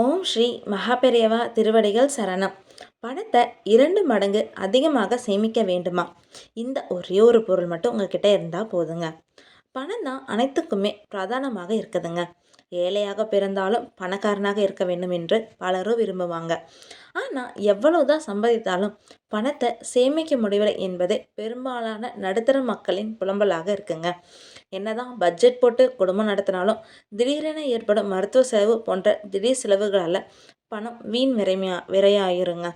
ஓம் ஸ்ரீ மகாபெரியவா திருவடிகள் சரணம். பணத்தை இரண்டு மடங்கு அதிகமாக சேமிக்க வேண்டுமா? இந்த ஒரே ஒரு பொருள் மட்டும் உங்ககிட்ட இருந்தால் போதுங்க. பணம் தான் அனைத்துக்குமே பிரதானமாக இருக்குதுங்க. ஏழையாக பிறந்தாலும் பணக்காரனாக இருக்க வேண்டும் என்று பலரும் விரும்புவாங்க. ஆனால் எவ்வளவுதான் சம்பாதித்தாலும் பணத்தை சேமிக்க முடியவில்லை என்பது பெரும்பாலான நடுத்தர மக்களின் புலம்பலாக இருக்குங்க. என்னதான் பட்ஜெட் போட்டு குடும்பம் நடத்தினாலும் திடீரென ஏற்படும் மருத்துவ செலவு போன்ற திடீர் செலவுகளால் பணம் வீண் விரைமையா விரையாயிருங்க.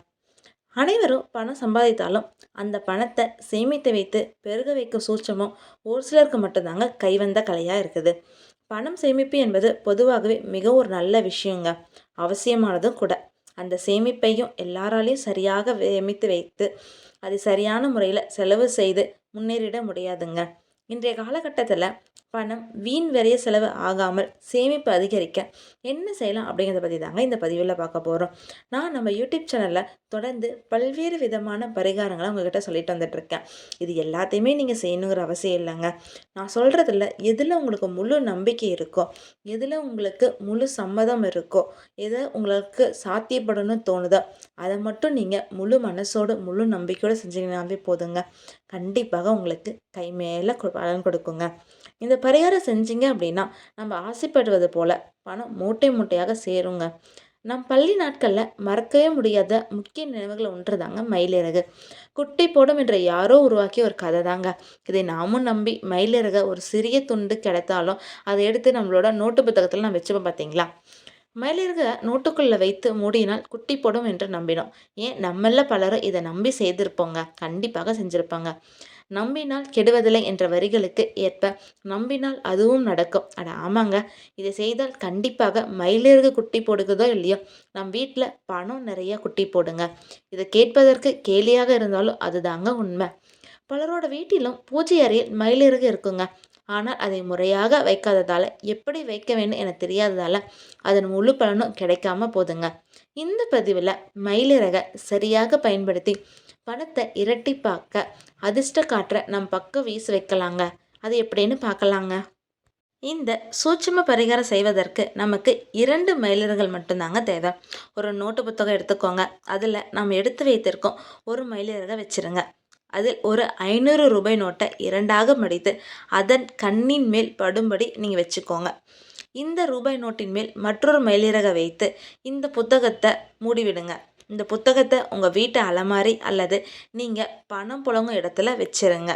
அனைவரும் பணம் சம்பாதித்தாலும் அந்த பணத்தை சேமித்து வைத்து பெருக வைக்க சூட்சமும் ஒரு சிலருக்கு மட்டும்தாங்க கைவந்த கலையாக இருக்குது. பணம் சேமிப்பு என்பது பொதுவாகவே மிக ஒரு நல்ல விஷயங்க. அவசியமானதும் கூட. அந்த சேமிப்பையும் எல்லாராலையும் சரியாக சேமித்து வைத்து அதை சரியான முறையில் செலவு செய்து முன்னேறிட முடியாதுங்க. இன்றைய காலகட்டத்தில் பணம் வீண் விரைய செலவு ஆகாமல் சேமிப்பு அதிகரிக்க என்ன செய்யலாம் அப்படிங்கிறத பற்றி தாங்க இந்த பதிவில் பார்க்க போகிறோம் நான் நம்ம யூடியூப் சேனலில் தொடர்ந்து பல்வேறு விதமான பரிகாரங்களை உங்ககிட்ட சொல்லிட்டு வந்துட்டுருக்கேன் இது எல்லாத்தையுமே நீங்கள் செய்யணுங்கிற அவசியம் இல்லைங்க. நான் சொல்கிறதில்ல எதில் உங்களுக்கு முழு நம்பிக்கை இருக்கோ எதில் உங்களுக்கு முழு சம்மதம் இருக்கோ எதை உங்களுக்கு சாத்தியப்படணும்னு தோணுதோ அதை மட்டும் நீங்கள் முழு மனசோடு முழு நம்பிக்கையோடு செஞ்சீங்கன்னாவே போதுங்க. கண்டிப்பாக உங்களுக்கு கை மேலே பலன் கொடுக்குங்க. இந்த பரிகாரம் செஞ்சீங்க அப்படின்னா நம்ம ஆசைப்படுவது போல் பணம் மூட்டை மூட்டையாக சேருங்க. நம் பள்ளி நாட்களில் மறக்கவே முடியாத முக்கிய நினைவுகள் ஒன்று தாங்க மயிலிறகு. குட்டி போடும் என்ற யாரோ உருவாக்கிய ஒரு கதை தாங்க. இதை நாமும் நம்பி மயிலிறக ஒரு சிறிய துண்டு கிடைத்தாலும் அதை எடுத்து நம்மளோட நோட்டு புத்தகத்தில் நான் வச்சுப்போம் பார்த்தீங்களா மயிலிறக நோட்டுக்குள்ளே வைத்து மூடினால் குட்டி போடும் என்று நம்பினோம். ஏன்? நம்மள பலரும் இதை நம்பி செய்திருப்போங்க. கண்டிப்பாக செஞ்சுருப்பாங்க. நம்பினால் கெடுவதில்லை என்ற வரிகளுக்கு ஏற்ப நம்பினால் அதுவும் நடக்கும். அட ஆமாங்க. இதை செய்தால் கண்டிப்பாக மயிலிறகு குட்டி போடுகிறதோ இல்லையோ? நம் வீட்டில் பணம் நிறைய குட்டி போடுங்க. இதை கேட்பதற்கு கேலியாக இருந்தாலும் அதுதாங்க உண்மை. பலரோட வீட்டிலும் பூஜை அறையில் மயிலிறகு இருக்குங்க. ஆனால் அதை முறையாக வைக்காததால் எப்படி வைக்க வேண்டும் என தெரியாததால் அதன் முழு பலனும் கிடைக்காம போதுங்க. இந்த பதிவில் மயிலிறக சரியாக பயன்படுத்தி பணத்தை இரட்டிப்பாக்க அதிர்ஷ்ட காற்றை நம் பக்கம் வீச வைக்கலாங்க. அது எப்படின்னு பார்க்கலாங்க. இந்த சூட்சம பரிகாரம் செய்வதற்கு நமக்கு இரண்டு மயிலர்கள் மட்டும்தாங்க தேவை. ஒரு நோட்டு புத்தகம் எடுத்துக்கோங்க. அதில் நாம் எடுத்து வைத்திருக்கோம் ஒரு மயிலரக வச்சுருங்க. அதில் ஒரு ஐநூறு ரூபாய் நோட்டை இரண்டாக மடித்து அதன் கண்ணின் மேல் படும்படி நீங்கள் வச்சுக்கோங்க. இந்த ரூபாய் நோட்டின் மேல் மற்றொரு மயிலிறக வைத்து இந்த புத்தகத்தை மூடிவிடுங்க. இந்த புத்தகத்தை உங்கள் வீட்டு அலமாரி அல்லது நீங்கள் பணம் புழங்கும் இடத்துல வச்சிருங்க.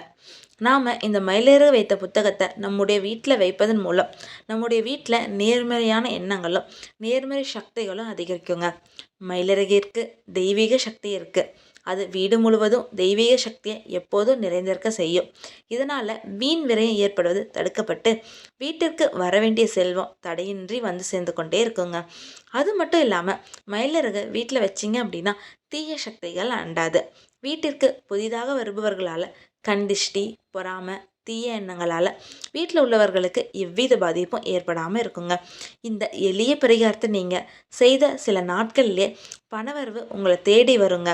நாம் இந்த மயிலேறு வைத்த புத்தகத்தை நம்முடைய வீட்டில் வைப்பதன் மூலம் நம்முடைய வீட்டில் நேர்மறையான எண்ணங்களும் நேர்மறை சக்திகளும் அதிகரிக்குங்க. மயிலிறகிற்கு தெய்வீக சக்தி இருக்குது அது வீடு முழுவதும் தெய்வீக சக்தியை எப்போதும் நிறைந்திருக்க செய்யும். இதனால் வீண் விரயம் ஏற்படுவது தடுக்கப்பட்டு வீட்டிற்கு வர வேண்டிய செல்வம் தடையின்றி வந்து சேர்ந்து கொண்டே இருக்குங்க. அது மட்டும் இல்லாமல் மயிலிறகு வீட்டில் வச்சிங்க அப்படின்னா தீய சக்திகள் அண்டாது. வீட்டிற்கு புதிதாக வருபவர்களால் கண்டிஷ்டி பொறாமை தீய எண்ணங்களால் வீட்டில் உள்ளவர்களுக்கு எவ்வித பாதிப்பும் ஏற்படாமல் இருக்குங்க. இந்த எளிய பரிகாரத்தை நீங்கள் செய்த சில நாட்கள்லேயே பணவரவு உங்களை தேடி வருங்க.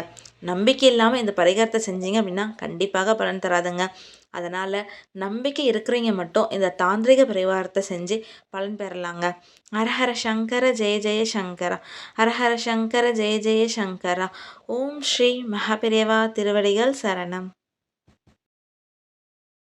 நம்பிக்கை இல்லாமல் இந்த பரிகாரத்தை செஞ்சீங்க அப்படின்னா கண்டிப்பாக பலன் தராதுங்க. அதனால் நம்பிக்கை இருக்கிறவங்க மட்டும் இந்த தாந்திரிக பரிவாரத்தை செஞ்சு பலன் பெறலாங்க. ஹரஹர சங்கர ஜெய ஜெய சங்கரா. ஹரஹர சங்கர ஜெய ஜெய சங்கரா. ஓம் ஸ்ரீ மகாபிரேவா திருவடிகள் சரணம்.